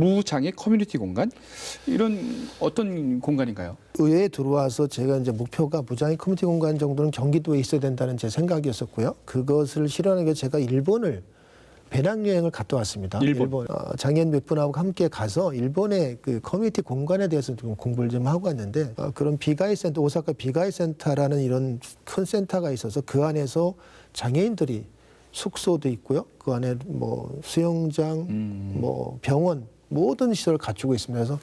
무장애 커뮤니티 공간 이런 어떤 공간인가요? 의회에 들어와서 제가 이제 목표가 무장애 커뮤니티 공간 정도는 경기도에 있어야 된다는 제 생각이었었고요. 그것을 실현하기 위해 제가 일본을 배낭여행을 갔다 왔습니다. 일본. 어, 장애인 몇 분하고 함께 가서 일본의 그 커뮤니티 공간에 대해서 좀 공부를 좀 하고 왔는데 어, 그런 비가이 센터, 오사카 비가이 센터라는 이런 큰 센터가 있어서 그 안에서 장애인들이 숙소도 있고요. 그 안에 뭐 수영장, 음. 뭐 병원 모든 시설을 갖추고 있습니다. 그래서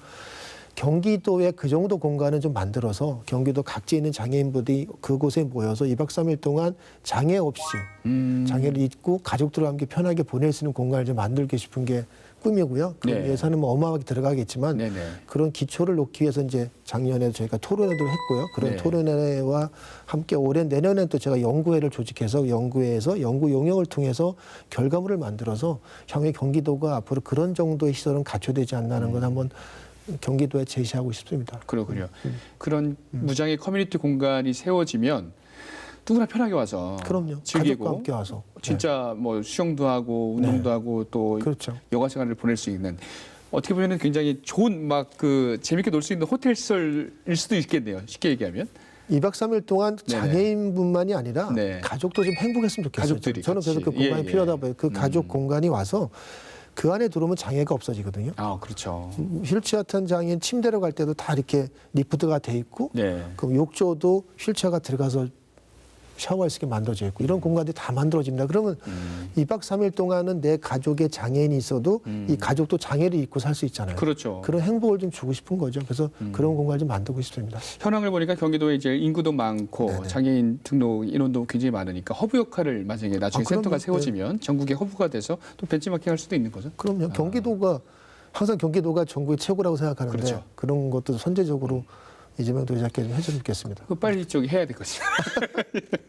경기도에 그 정도 공간을 좀 만들어서 경기도 각지에 있는 장애인분들이 그곳에 모여서 2박 3일 동안 장애 없이 음. 장애를 잊고 가족들과 함께 편하게 보낼 수 있는 공간을 좀 만들고 싶은 게 꿈이고요. 그 네. 예산은 뭐 어마어마하게 들어가겠지만 네네. 그런 기초를 놓기 위해서 이제 작년에 저희가 토론회도 했고요. 그런 네. 토론회와 함께 올해 내년에 또 제가 연구회를 조직해서 연구회에서 연구 용역을 통해서 결과물을 만들어서 향후에 경기도가 앞으로 그런 정도의 시설은 갖춰되지 않나는 음. 걸 한번 경기도에 제시하고 싶습니다. 그렇군요. 음. 그런 무장애 커뮤니티 공간이 세워지면 누구나 편하게 와서 그럼요. 가족과 즐기고 함께 와서. 진짜 뭐 수영도 하고 운동도 하고 또 네. 그렇죠. 여가 시간을 보낼 수 있는 어떻게 보면은 굉장히 좋은 막 그 재밌게 놀 수 있는 호텔 시설일 수도 있겠네요. 쉽게 얘기하면. 2박 3일 동안. 장애인뿐만이 아니라 네. 가족도 좀 행복했으면 좋겠어요. 가족들이 저는 그래서. 그 공간이 예, 예. 필요하다 봐요. 그 음. 가족 공간이 와서 그 안에 들어오면 장애가 없어지거든요. 아 그렇죠. 휠체어 탄 장애인 침대로 갈 때도 다 이렇게 리프트가 돼 있고 네. 그럼 욕조도 휠체어가 들어가서 샤워할 수 있게 만들어져 있고 이런 공간들이 다 만들어집니다. 그러면 음. 이 2박 3일 동안은 내 가족에 장애인이 있어도 음. 이 가족도 장애를 입고 살 수 있잖아요. 그렇죠. 그런 행복을 좀 주고 싶은 거죠. 그래서 음. 그런 공간을 좀 만들고 싶습니다. 현황을 보니까 경기도에 이제 인구도 많고 네네. 장애인 등록 인원도 굉장히 많으니까 허브 역할을 만약에 나중에 아. 센터가 세워지면 전국의 허브가 돼서 또 벤치마킹 할 수도 있는 거죠. 그럼요. 경기도가 항상 경기도가 전국의 최고라고 생각하는데 그렇죠. 그런 것도 선제적으로 이재명 도지사께 좀 해줬으면 좋겠습니다. 그 빨리 저기 해야 될 것이죠.